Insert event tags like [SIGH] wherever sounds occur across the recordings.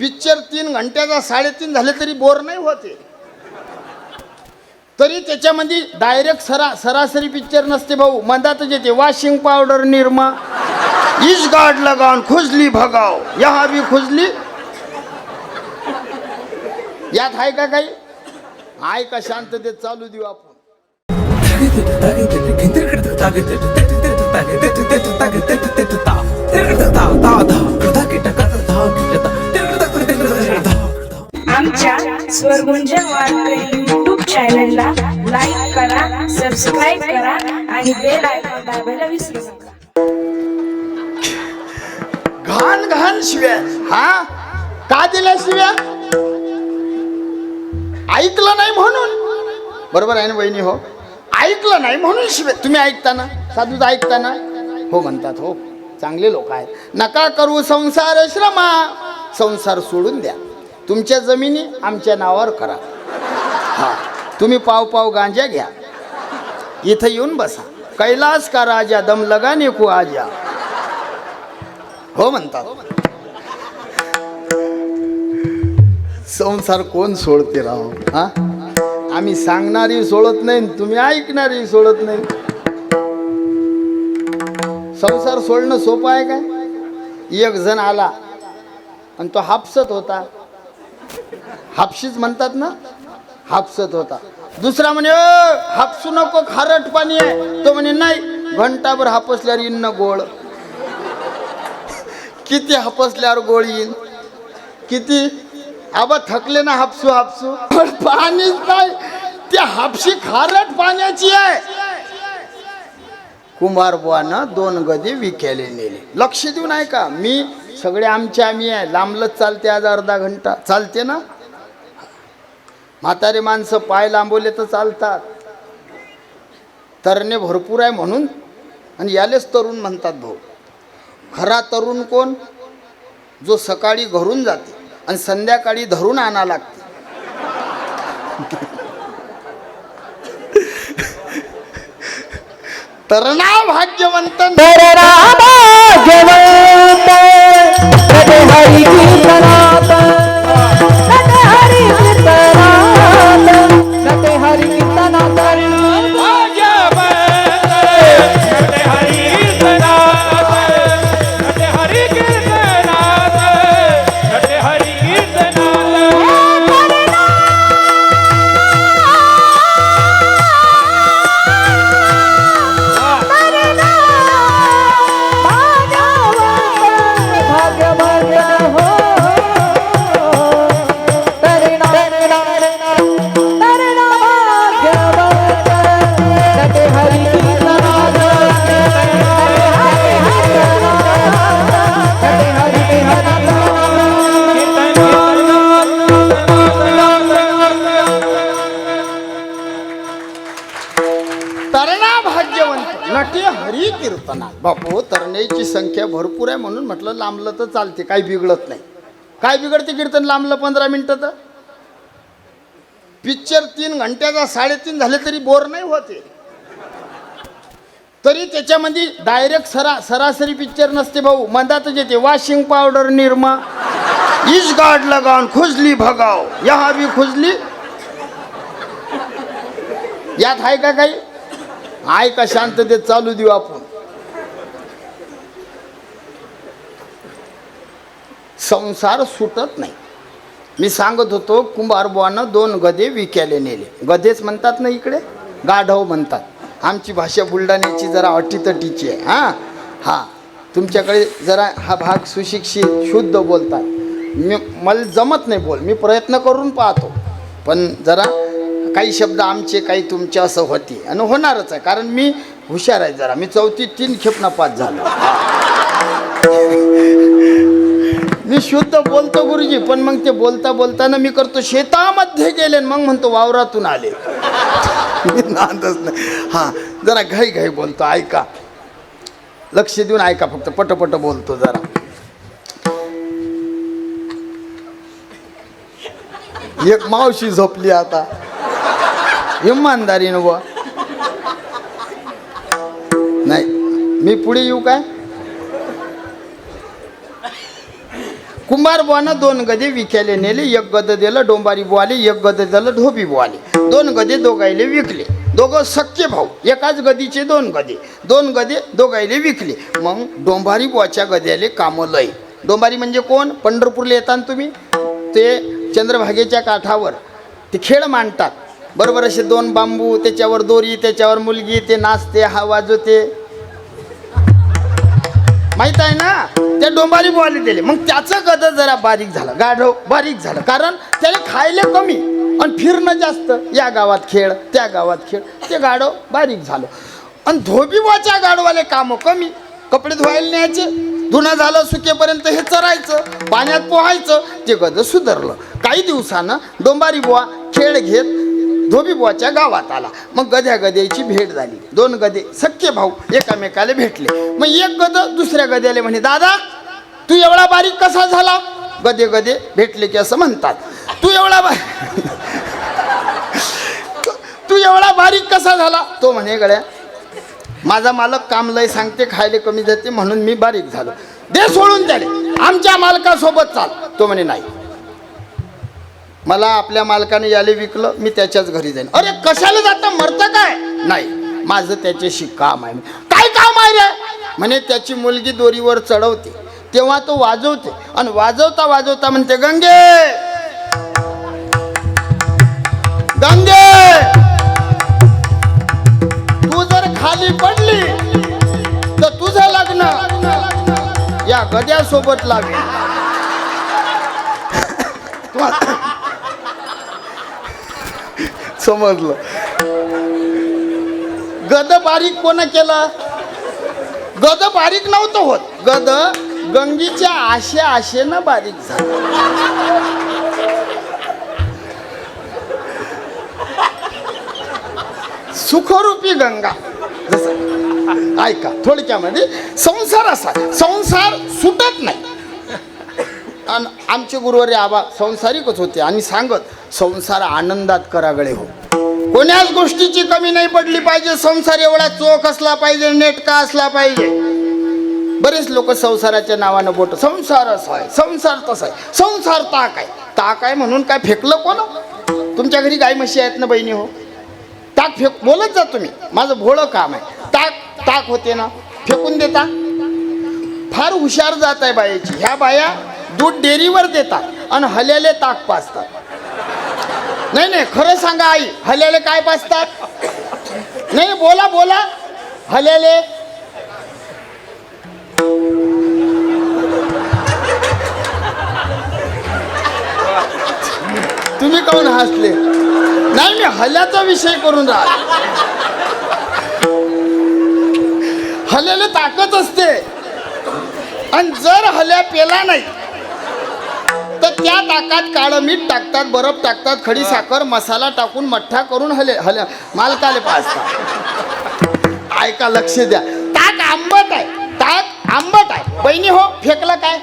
Picture तीन घंट्याचा साडेतीन झाले तरी बोर नाही होते तरी त्याच्यामध्ये डायरेक्ट सरा सरासरी पिक्चर नसते भाऊ. मधातच येते. Washing powder Nirma. इश गाड लगावून खुजली भगाव. या हवी खुजली. यात आहे का काही? आहे का शांततेत? चालू देऊ आपण. [LAUGHS] स्वरगुंज वारकरी युट्यूब चॅनलला लाईक करा सबस्क्राईब करा आणि बेल आयकॉन दाबायला विसरू नका. घाण घाण शिव्या. हा? का दिल्या शिव्या? ऐकलं नाही म्हणून. बरोबर आहे ना बहिणी हो? ऐकलं नाही म्हणून शिव्या. तुम्ही ऐकताना साधूच ऐकताना. हो म्हणतात हो. चांगले लोक आहेत. नका करू संसार श्रमा. संसार सोडून द्या. तुमच्या जमिनी आमच्या नावावर करा. हा तुम्ही पाव पाव गांजा घ्या. इथं येऊन बसा. कैलास का राजा दम लगा को आजा. हो म्हणतात. संसार कोण सोडते राव? हा? आम्ही सांगणारी सोडत नाही आणि तुम्ही ऐकणारी सोडत नाही. संसार सोडणं सोपं आहे काय? एक जण आला आणि तो हापसत होता. हापशीच म्हणतात ना? हापसत होता. दुसरा म्हणे हापसू नको खारट पाणी आहे. तो म्हणे नाही घंटाभर हापसल्यावर येईन ना गोळ. किती हापसल्यावर गोळ येईन? किती? आबा थकले ना हापसू हापसू. पण पाणीच नाही. ते हापशी खारट पाण्याची आहे. कुंभार बुवानं दोन गदी विक्याले नेले. लक्ष देऊन आहे का? मी सगळे आमचे आम्ही आहे. लांबलच चालते आज अर्धा घंटा. चालते ना? म्हातारे माणसं पाय लांबवले तर चालतात. तरणे भरपूर आहे म्हणून आणि यालेच तरुण म्हणतात भाऊ. खरा तरुण कोण? जो सकाळी घरून जाते आणि संध्याकाळी धरून आणा लागते. तरणा भाग्यवंत तरणा संख्या भरपूर आहे म्हणून म्हटलं लांबलं तर चालते काही बिघडत नाही. काय बिघडते कीर्तन? लांबलं पंधरा मिनटं तर. पिक्चर तीन घंट्याचा साडेतीन झाले तरी बोर नाही होते. तरी त्याच्यामध्ये डायरेक्ट सरा सरासरी पिक्चर नसते भाऊ. मधातच येते वॉशिंग पावडर निरमा इज गाड लगावून खुजली भगाव. यहा बी खुजली. यात आहे का काही? आहे का शांततेत चालू देऊ आपण. संसार सुटत नाही. मी सांगत होतो कुंभारबुवानं दोन गधे विक्याले नेले. गधेच म्हणतात ना इकडे? गाढव म्हणतात. आमची भाषा बुलढाण्याची जरा अटीतटीची आहे. हां? हां. तुमच्याकडे जरा हा भाग सुशिक्षित शुद्ध बोलतात. मी मला जमत नाही बोल. मी प्रयत्न करून पाहतो. पण जरा काही शब्द आमचे काही तुमचे असं होते. आणि होणारच आहे. कारण मी हुशार आहे जरा. मी चौथी तीन खेपना पास झालो. [LAUGHS] मी शुद्ध बोलतो गुरुजी पण मग ते बोलता बोलताना मी करतो. शेतामध्ये गेले मग म्हणतो वावरातून आले. मी नांदच नाही. हां जरा घाई घाई बोलतो ऐका. लक्ष देऊन ऐका फक्त पटपट बोलतो जरा. एक मावशी झोपली आता. इमानदारीनं बुवा नाही मी पुढे येऊ काय? कुंभार बुवानं दोन गदे विकायला नेले एक गद दिलं डोंबारी बुवाले एक गद दिलं ढोबी बुवाले. दोन गदे दोघायले विकले. दोघं सख्खे भाऊ एकाच गदीचे दोन गदे. दोन गदे दोघायले विकले. मग डोंबारी बुवाच्या गद्याले कामं लय. डोंबारी म्हणजे कोण? पंढरपूरला येताना तुम्ही? ते चंद्रभागेच्या काठावर. ते खेळ मांडतात. बरोबर असे दोन बांबू त्याच्यावर दोरी त्याच्यावर मुलगी ते नाचते हा वाजवते. माहीत आहे ना? त्या डोंबारी बोवाले दिले. मग त्याचं गद जरा बारीक झालं. गाढव बारीक झालं. कारण त्याला खायला कमी आणि फिरणं जास्त. या गावात खेळ त्या गावात खेळ. ते गाढव बारीक झालं. आणि धोबीवाच्या गाढवाले कामं कमी. कपडे धुवायला न्यायचे. धुणं झालं सुकेपर्यंत हे चरायचं. पाण्यात पोहायचं. ते गद सुधारलं. काही दिवसानं डोंबारी बुवा खेळ घेत धोबीबुवाच्या गावात आला. मग गद्या गद्याची भेट झाली. दोन गदे सख्खे भाऊ एकामेकाला भेटले. मग एक गद दुसऱ्या गद्याला म्हणे दादा तू एवढा बारीक कसा झाला? गदे गदे भेटले की असं म्हणतात. तू एवढा बा [LAUGHS] तू- तू एवढा बारीक कसा झाला? तो म्हणे गड्या माझा मालक काम लय सांगते खायले कमी जाते म्हणून मी बारीक झालो. दे सोडून त्याले. आमच्या मालकासोबत चाल. तो म्हणे नाही. मला आपल्या मालकाने याले विकलं मी त्याच्याच घरी जाईन. अरे कशाला जाता? मरतं काय? नाही माझं त्याच्याशी काम आहे. काय काम आहे रे? म्हणे त्याची मुलगी दोरीवर चढवते तेव्हा तो वाजवते आणि वाजवता वाजवता म्हणते गंगे! गंगे! तू जर खाली पडली तर तुझं लग्न या गद्यासोबत लागेल. [COUGHS] [LAUGHS] समजलं. गद बारीक कोण केलं? गद बारीक नव्हतं होत. गद गंगीच्या आशे आशेनं बारीक झालं. सुखरूपी गंगा. ऐका ऐका थोडक्यामध्ये संसार असा संसार सुटत नाही. आणि आमचे गुरुवारी आबा संसारिकच होते आणि सांगत संसार आनंदात करागळे हो. कोण्याच गोष्टीची कमी नाही पडली पाहिजे. संसार एवढा चोख असला पाहिजे नेटका असला पाहिजे. बरेच लोक संसाराच्या नावानं बोट संसार असा आहे संसार तसा आहे संसार ताक आहे. ताक आहे म्हणून काय फेकलं कोण? तुमच्या घरी गाय म्हशी आहेत ना बहिणी हो? ताक फेक बोलत जा तुम्ही. माझं भोळं काम आहे. ताक ताक होते ना. फेकून देता. फार हुशार जात आहे बायाची. ह्या बाया दूध डेअरीवर देतात आणि हल्याले ताक पाजतात. नाही नाही खरं सांगा आई हल्याले काय पाचतात नाही बोला बोला. हल्याले तुम्ही काऊन हसले? नाही मी हल्याचा विषय करून राहा हल्याला ताकद असते. आणि जर हल्या पेला नाही त्या ताकात काळं मीठ टाकतात बर्फ टाकतात खडी साखर मसाला टाकून मठ्ठा करून हले हल्या मालकाले पाजतात. ऐका लक्ष द्या. ताक आंबट आहे. ताक आंबट आहे. बहिणी हो फेकलं काय?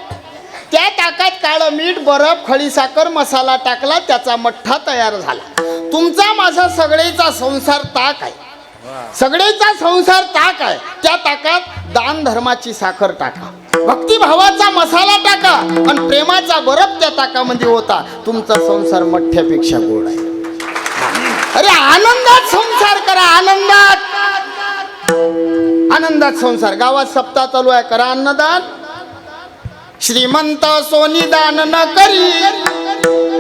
त्या ताकात काळं मीठ बर्फ खडी साखर मसाला टाकला त्याचा मठ्ठा तयार झाला. तुमचा माझा सगळेचा संसार ताक आहे. सगळेचा संसार ताक आहे. त्या ताकात दान धर्माची साखर टाका. भक्तिभावाचा मसाला टाका आणि प्रेमाचा बरफ त्या ताकामध्ये होता. तुमचा संसार मठ्यापेक्षा गोड आहे. अरे आनंदात संसार करा आनंदात. आनंदात संसार. गावात सप्ताह चालू आहे करा अन्नदान. श्रीमंत सोनी दान न करी.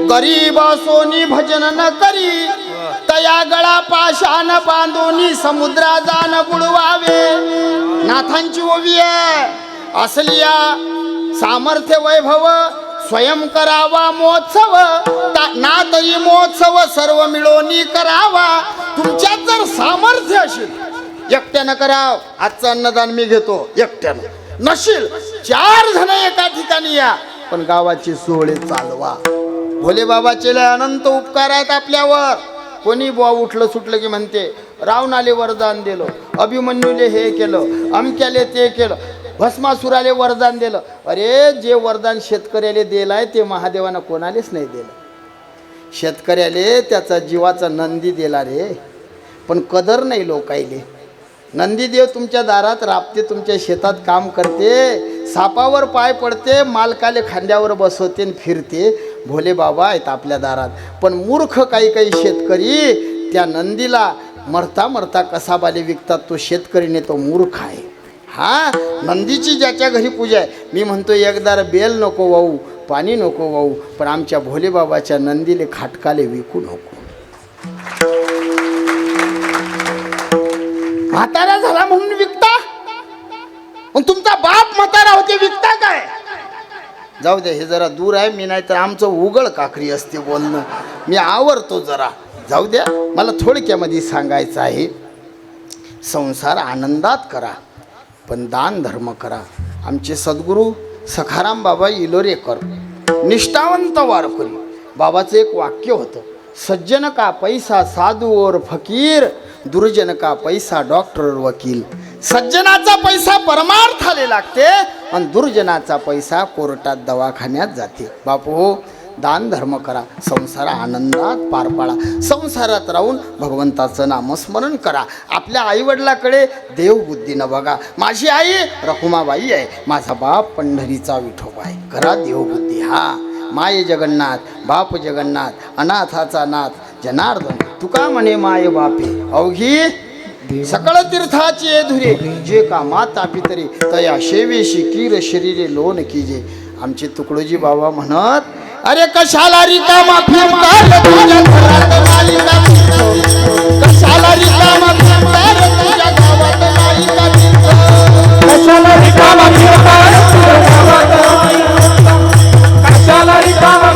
गरीब सोनी भजन न करी. तया गळा पाशान बांधोनी समुद्रा जान बुडवावे. नाथांची ओवी आहे. असलिया सामर्थ्य वैभव स्वयं करावा महोत्सव. ना तरी महोत्सव सर्व मिळवणी करावा. तुमच्यात जर सामर्थ्य असेल एकट्यानं कराव. आजचं अन्नदान मी घेतो एकट्यानं. नशील चार जण एका ठिकाणी या पण गावाचे सोहळे चालवा. भोले बाबाचे लय अनंत उपकार आहेत आपल्यावर. कोणी बुवा उठलं सुटलं की म्हणते रावणाले वरदान दिलं अभिमन्यूले हे केलं अमक्याले ते केलं. भस्मासुराले वरदान दिलं. अरे जे वरदान शेतकऱ्याले दिलं ते महादेवानं कोणालेच नाही दिलं. शेतकऱ्याले त्याचा जीवाचा नंदी दिला रे. पण कदर नाही लोकायले. नंदीदेव तुमच्या दारात राबते तुमच्या शेतात काम करते सापावर पाय पडते मालकाले खांद्यावर बसवते आणि फिरते. भोले बाबा आहेत आपल्या दारात. पण मूर्ख काही काही शेतकरी त्या नंदीला मरता मरता कसाबाले विकतात तो शेतकरीने तो मूर्ख आहे. हा नंदीची ज्याच्या घरी पूजा आहे. मी म्हणतो एकदार बेल नको वाहू पाणी नको वाहू पण आमच्या भोलेबाबाच्या नंदीले खाटकाले विकू नको. म्हातारा झाला म्हणून विकता? मग तुमचा बाप म्हातारा होते विकता काय? जाऊ दे हे जरा दूर आहे मी नाही तर आमचं उघड काकरी असते बोलणं. मी आवरतो जरा. जाऊ द्या मला थोडक्यामध्ये सांगायचं आहे. संसार आनंदात करा. पण दान धर्म करा. आमचे सद्गुरू सखाराम बाबा इलोरेकर निष्ठावंत वारकरी. बाबाचं एक वाक्य होतं सज्जन का पैसा साधू और फकीर दुर्जन का पैसा डॉक्टर वकील. सज्जनाचा पैसा परमार्थाले लागते आणि दुर्जनाचा पैसा कोर्टात दवाखान्यात जाते. बापू दानधर्म दान धर्म करा संसार आनंदात पार पाडा. संसारात राहून भगवंताचं नामस्मरण करा. आपल्या आईवडिलाकडे देवबुद्धीनं बघा. माझी आई रखुमाबाई आहे. माझा बाप पंढरीचा विठोबा आहे. करा देवबुद्धी. हा. माय जगन्नाथ बाप जगन्नाथ अनाथाचा नाथ जनार्दन. तुका म्हणे माय बापे. अवघी सकळ तीर्थाची धुरे. जे का माता पितरी तया शेवेशी कीर शरीरे लोन कीजे. आमचे तुकडोजी बाबा म्हणत अरे कशाला रिकामा फिरता? तुझ्या घरात नाही का कशाला रिकामा तुझ्या गावात कशाला रिकामा फिरता? कशाला रिकामा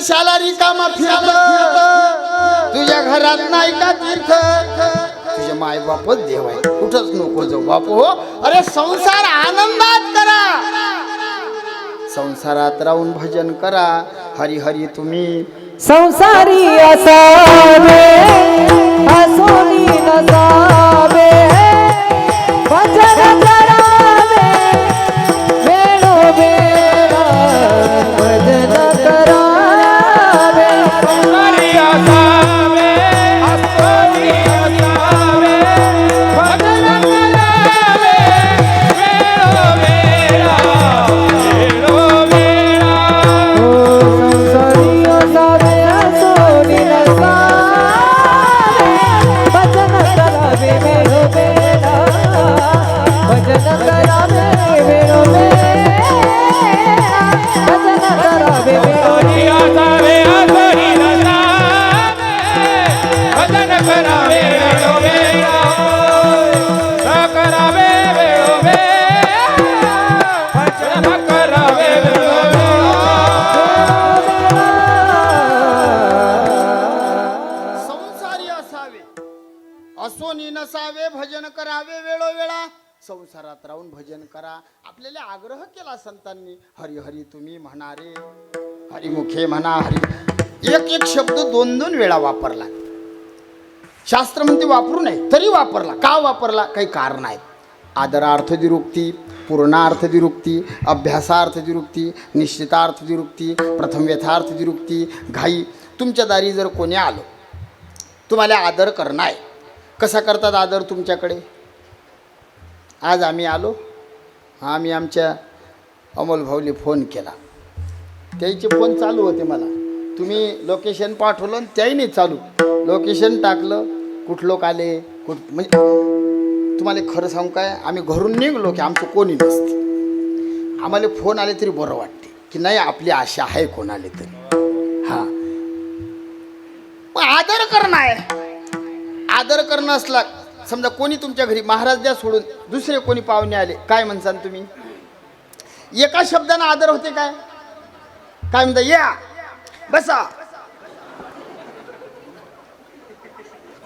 कशाला रिकामा फिरत तुझ्या घरात नाही का तीर्थ? तुझे माय बापच देव आहे कुठंच नको जाऊ बापू हो. अरे संसार आनंदात करा. संसारात राहून भजन करा. हरी हरी तुम्ही. संसारी असावे असोनी नसावे संसारात राहून भजन करा. आपल्याला आग्रह केला संतांनी हरी हरी तुम्ही म्हणारे हरिमुखे म्हणा हरी. एक एक शब्द दोन दोन वेळा वापरला. शास्त्र म्हणते वापरू नये. तरी वापरला. का वापरला? काही कारण आहेत. आदरार्थ दिरुक्ती पूर्णार्थ दिरुक्ती अभ्यासार्थ दिरुक्ती निश्चितार्थ दिरुक्ती प्रथम यथार्थ दिरुक्ती घाई. तुमच्या दारी जर कोणी आलो तुम्हाला आदर करणं आहे. कसा करतात आदर तुमच्याकडे? आज आम्ही आलो. आम्ही आमच्या अमोल भाऊली फोन केला. त्याचे फोन चालू होते मला. तुम्ही लोकेशन पाठवलं आणि त्याही नाही चालू. लोकेशन टाकलं. कुठ लोक आले कुठ म्हणजे तुम्हाला खरं सांगू काय? आम्ही घरून निघलो की आमचं कोणी नसते. आम्हाला फोन आले तरी बरं वाटते. की नाही आपली आशा आहे कोण आले तरी. हां. आदर करणं आहे. आदर करणं असला समजा कोणी तुमच्या घरी महाराज द्या सोडून दुसरे कोणी पाहुणे आले काय म्हणसान तुम्ही? एका शब्दानं आदर होते काय? काय म्हणता या बसा.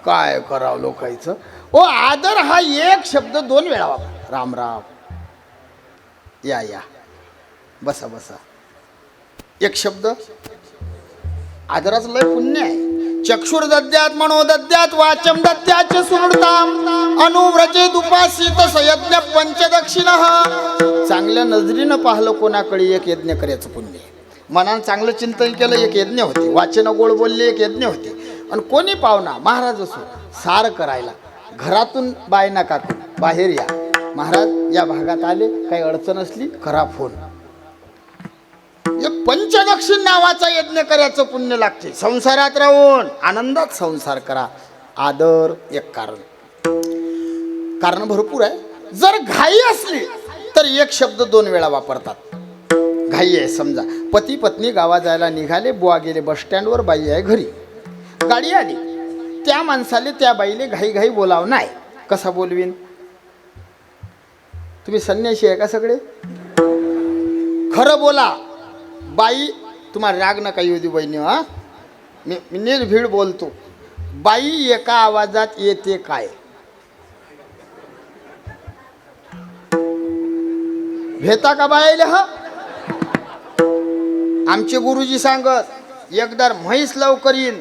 काय करावं लोकायचं ओ आदर हा एक शब्द दोन वेळा वापर. राम राम. या या. बसा बसा. एक शब्द. आदराचं लय पुण्य आहे. चक्षुर दद्यात मनो दद्यात वाचम दद्याच सुनृताम अनुव्रजे दुपासित सयज्ञ पंचदक्षिण। चांगल्या नजरीनं पाहिलं कोणाकडे एक यज्ञ करायचं पुण्य. मनानं चांगलं चिंतन केलं एक यज्ञ होते. वाचन गोड बोलले एक यज्ञ होते. आणि कोणी पाहुणा महाराज असो सार करायला घरातून बाय नका बाहेर या. महाराज या भागात आले काही अडचण असली खरा फोन. पंचदक्षिण नावाचा यज्ञ करायचं पुण्य लागते. संसारात राहून आनंदात संसार करा. आदर एक कारण. कारण भरपूर आहे. जर घाई असली तर एक शब्द दोन वेळा वापरतात. घाई आहे समजा. पती पत्नी गावात जायला निघाले बुवा गेले बस स्टँडवर बाई आहे घरी. गाडी आली. त्या माणसाले त्या बाईले घाई घाई बोलाव नाही. कसा बोलवीन? तुम्ही संन्याशी आहे का सगळे? खरं बोला. बाई तुम्हाला राग नका येऊ दे बहिणी हा? मी मी निर्भीड बोलतो. बाई एका आवाजात येते काय? भेता का बाईले हा? आमचे गुरुजी सांगत एकदार म्हैस लवकर येईन.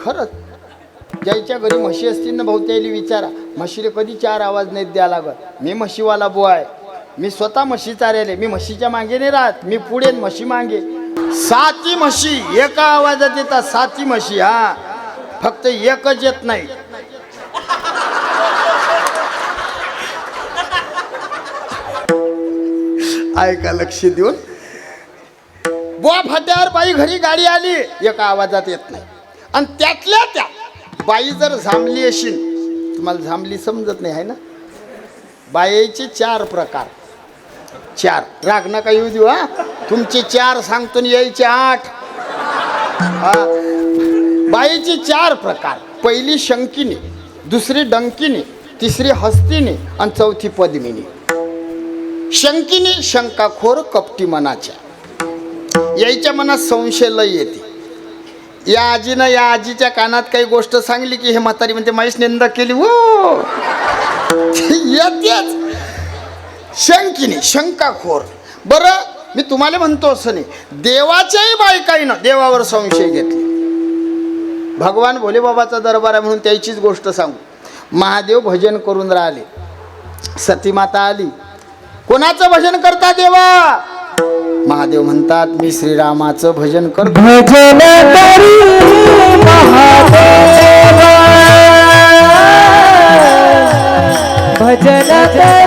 खरंच ज्याच्या घरी म्हशी असतील ना भाऊ त्याला विचारा. म्हशीले कधी चार आवाज नाही द्या लागत. मी म्हशीवाला बुवा आहे. मी स्वतः म्हशी चारेले. मी म्हशीच्या मागे नाही राहत. मी पुढे म्हशी मागे. साती म्हशी एका आवाजात येतात साती म्हशी हा. फक्त एकच येत नाही. ऐका लक्ष देऊन. बुवा फाट्यावर बाई घरी गाडी आली एका आवाजात येत नाही. आणि त्यातल्या त्या बाई जर झांबली असेल तुम्हाला झांबली समजत नाही आहे ना? बाईचे चार प्रकार. चार. राग नका येऊ देऊ हा. तुमचे चार सांगतो आणि यायचे आठ. बाईचे चार प्रकार. पहिली शंकिनी दुसरी डंकिनी तिसरी हस्तिनी आणि चौथी पद्मिनी. शंकिनी शंकाखोर कपटी मनाच्या. यायच्या मनात संशय लय येते. या आजीनं या आजीच्या कानात काही गोष्ट सांगली की हे म्हातारी म्हणते माहीच निंदा केली हो. [LAUGHS] येतेच. शंकिनी शंकाखोर. बरं मी तुम्हाला म्हणतो असं नाही. देवाच्याही बायकाईनं देवावर संशय घेतले. भगवान भोलेबाबाचा दरबार आहे म्हणून त्याचीच गोष्ट सांगू. महादेव भजन करून राहिले. सतीमाता आली. कोणाचं भजन करता देवा? महादेव म्हणतात मी श्रीरामाचं भजन कर भजन भजन